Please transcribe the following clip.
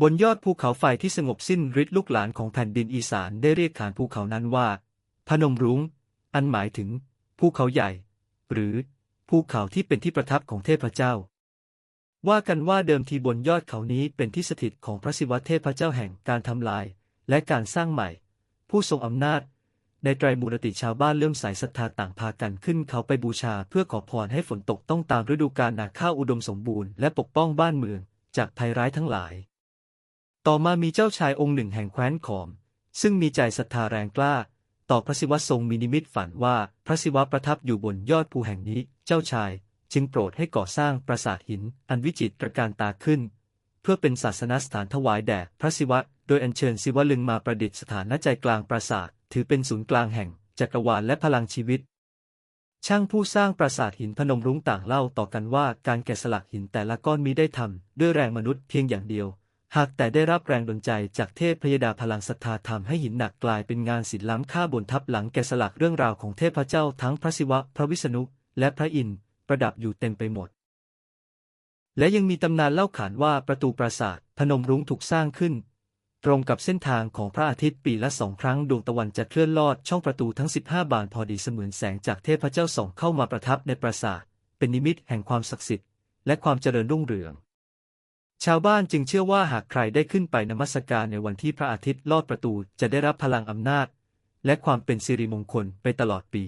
บนยอดภูเขาไฟที่สงบสิ้นฤทธิ์ลูกหลานของแผ่นดินอีสานได้เรียกขานภูเขานั้นว่า พนมรุง้ง อันหมายถึง ภูเขาใหญ่ หรือ ภูเขาที่เป็นที่ประทับของเทพเจ้า ว่ากันว่าเดิมทีบนยอดเขานี้เป็นที่สถิตของพระศิวะเทพเจ้าแห่งการทำลาย และการสร้างใหม่ ผู้ทรงอำนาจ ในไตรมูรติชาวบ้านเริ่มสายศรัทธาต่างพากันขึ้นเขาไปบูชาเพื่อขอพรให้ฝนตกต้องตามฤดูกาลนาข้าวอุดมสมบูรณ์และปกป้องบ้านเมือง จากภัยร้ายทั้งหลาย ต่อมามีเจ้าชายองค์หนึ่งแห่งแคว้นขอม ซึ่งมีใจศรัทธาแรงกล้า ต่อพระศิวะทรงมีนิมิตฝันว่าพระศิวะประทับอยู่บนยอดภูแห่งนี้ เจ้าชายจึงโปรดให้ก่อสร้างปราสาทหิน อันวิจิตรการตาขึ้น เพื่อเป็นศาสนสถานถวายแด่พระศิวะ โดยอัญเชิญศิวลึงมาประดิษฐานณใจกลางปราสาท ถือเป็นศูนย์กลางแห่งจักรวาลและพลังชีวิต ช่างผู้สร้างปราสาทหินพนมรุ้งต่างเล่าต่อกันว่าการแกะสลักหินแต่ละก้อนมีได้ทำด้วยแรงมนุษย์เพียงอย่างเดียว หากแต่ได้รับแรงดลใจจากเทพพยดาพลังศรัทธาทำให้หินหนักกลายเป็นงานศิลป์ล้ำค่าบนทับหลังแกะสลักเรื่องราวของเทพเจ้าทั้งพระศิวะ พระวิษณุ และพระอินทร์ประดับอยู่เต็มไปหมด และยังมีตำนานเล่าขานว่าประตูปราสาทพนมรุ้งถูกสร้างขึ้น ตรงกับเส้นทางของพระอาทิตย์ปีละสองครั้งดวงตะวันจะเคลื่อนลอดช่องประตูทั้ง 15 บานพอดีเสมือนแสงจากเทพเจ้าส่องเข้ามาประทับในปราสาทเป็นนิมิตแห่งความศักดิ์สิทธิ์และความเจริญรุ่งเรือง ชาวบ้านจึงเชื่อว่าหากใครได้ขึ้นไปนมัสการในวันที่พระอาทิตย์ลอดประตูจะได้รับพลังอำนาจ และความเป็นสิริมงคลไปตลอดปี